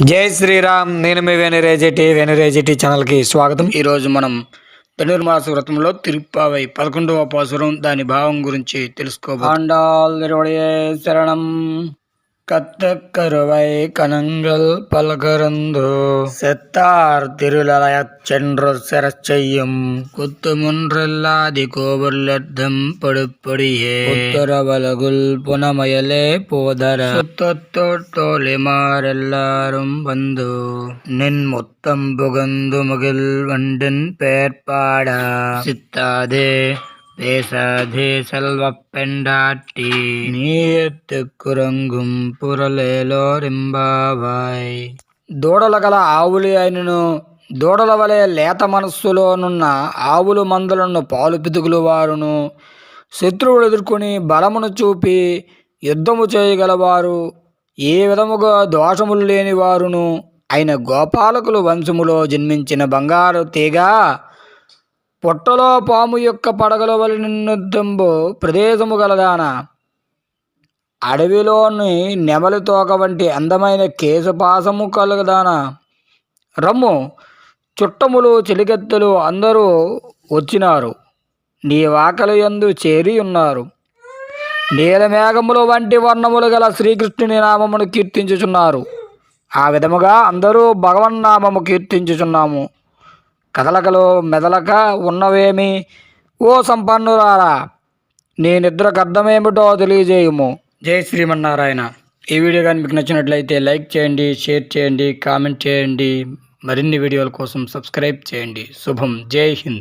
జై శ్రీరామ్ నేను మీ వెనరేజెటి వెనరేజెటి ఛానల్కి స్వాగతం. ఈరోజు మనం ధనుర్మాస వ్రతంలో తిరుప్పావై పదకొండవ పాసురం దాని భావం గురించి తెలుసుకోబాండాల్ శరణం. கத்தக்கருவை கணங்கள் பல்கருந்து செத்தார் திருளயச் சென்று சிறச் செய்யும். குத்துமுன்றில்லாதி கோபுர்லத்தம் படுப்படியே. உத்தரவலகுல் புனமயலே போதர. சுத்தத்தோட்டோலிமாரெல்லாரும் வந்து நின் முத்தம் புகந்து முகில் வண்டின் பேர்பாடா. சித்தாதே பேசாதே செல்வ பெண்டாட்டி நீயத்து குரங்கும் పురలేలో రింబాబాయ్ దూడల గల ఆవులు అయినను దూడల వలె లేత మనస్సులోనున్న ఆవులు మందలను పాలు పితుకులు వారును శత్రువులు ఎదుర్కొని బలమును చూపి యుద్ధము చేయగలవారు ఏ విధముగా దోషములు లేని వారును అయిన గోపాలకులు వంశములో జన్మించిన బంగారు తీగ పుట్టలో పాము యొక్క పడగల వలనొద్దంబు ప్రదేశము గలదాన. అడవిలోని నెమలి తోక వంటి అందమైన కేశపాసము కలగదాన. రమ్ము చుట్టములు చెలికెత్తలు అందరూ వచ్చినారు. నీ వాకలి యందు చేరి ఉన్నారు. నీలమేఘములు వంటి వర్ణములు గల శ్రీకృష్ణుని నామమును కీర్తించుచున్నారు. ఆ విధముగా అందరూ భగవన్నామము కీర్తించుచున్నాము. కదలకలు మెదలక ఉన్నవేమి? ఓ సంపన్నురారా నీ నిద్రకు అర్థమేమిటో తెలియజేయము. జై శ్రీమన్నారాయణ. ఈ వీడియో కానీ మీకు నచ్చినట్లయితే లైక్ చేయండి షేర్ చేయండి కామెంట్ చేయండి. మరిన్ని వీడియోల కోసం సబ్స్క్రైబ్ చేయండి. శుభం. జై హింద్.